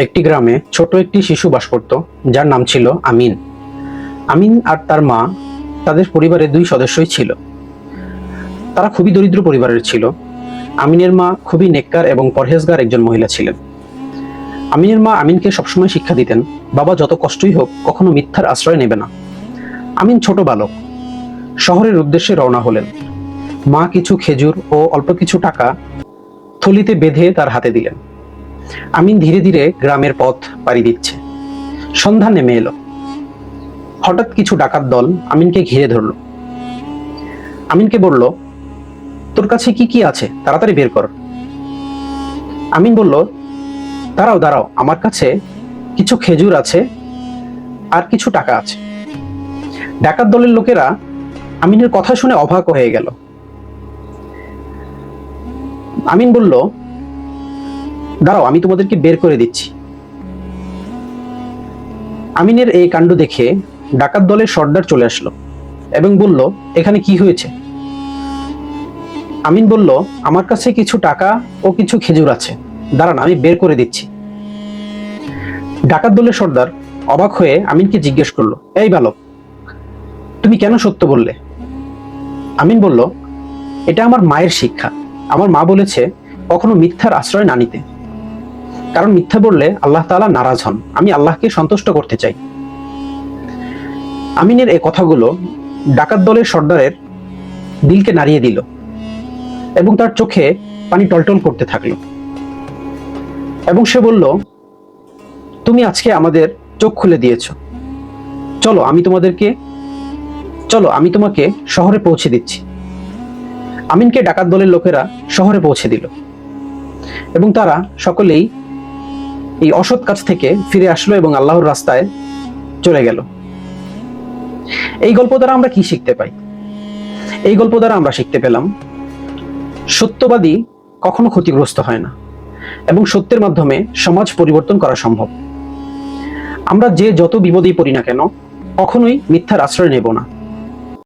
একটি গ্রামে ছোট একটি শিশু বাস করত, যার নাম ছিল আমিন। আমিন আর তার মা, তাদের পরিবারের দুই সদস্যই ছিল। তারা খুবই দরিদ্র পরিবারের ছিল। আমিনের মা খুবই নেককার এবং পরহেজগার একজন মহিলা ছিলেন। আমিনের মা আমিনকে সবসময় শিক্ষা দিতেন, বাবা, যত কষ্টই হোক, কখনো মিথ্যার আশ্রয় নেবে না। আমিন ছোট বালক। শহরের উদ্দেশ্যে রওনা হলেন। মা কিছু খেজুর ও অল্প কিছু টাকা থলিতে বেঁধে তার হাতে দিলেন। আমিন ধীরে ধীরে গ্রামের পথ পাড়ি দিচ্ছে। সন্ধ্যা নেমে এলো। হঠাৎ কিছু ডাকাত দল আমিনকে ঘিরে ধরল। আমিনকে বলল, তোর কাছে কি কি আছে? তাড়াতাড়ি বের কর। আমিন বলল, দাঁড়াও দাঁড়াও, আমার কাছে কিছু খেজুর আছে আর কিছু টাকা আছে। ডাকাত দলের লোকেরা আমিনের কথা শুনে অবাক হয়ে গেল। আমিন বলল দাঁড়াও, আমি তোমাদেরকে বের করে দিচ্ছি। আমিনের এই কাণ্ড দেখে ডাকাত দলের সর্দার চলে আসলো এবং বলল, এখানে কি হয়েছে? আমিন বলল, আমার কাছে কিছু টাকা ও কিছু খেজুর আছে। দাঁড়ান, আমি বের করে দিচ্ছি। ডাকাত দলের সর্দার অবাক হয়ে আমিনকে জিজ্ঞেস করল, এই বালক, তুমি কেন সত্য বললে? আমিন বলল, এটা আমার মায়ের শিক্ষা। আমার মা বলেছে, কখনো মিথ্যার আশ্রয় না নিতে। কারণ মিথ্যা বললে আল্লাহ তাআলা নারাজ হন। আমি আল্লাহকে সন্তুষ্ট করতে চাই। আমিনের এই কথাগুলো ডাকাত দলের সর্দারের দিলকে নাড়িয়ে দিল এবং তার চোখে পানি টলটল করতে থাকল। এবং সে বলল, তুমি আজকে আমাদের চোখ খুলে দিয়েছ। চলো, আমি তোমাদেরকে, চলো, আমি তোমাকে শহরে পৌঁছে দিচ্ছি। আমিনকে ডাকাত দলের লোকেরা শহরে পৌঁছে দিল। এবং তারা সকলেই এই অসৎ কাজ থেকে ফিরে আসলো এবং আল্লাহর রাস্তায় চলে গেল। এই গল্প দ্বারা আমরা কি শিখতে পাই? এই গল্প দ্বারা আমরা শিখতে পেলাম, সত্যবাদী কখনো ক্ষতিগ্রস্ত হয় না এবং সত্যের মাধ্যমে সমাজ পরিবর্তন করা সম্ভব। আমরা যে যত বিপদেই পড়ি না কেন, কখনোই মিথ্যার আশ্রয় নেব না।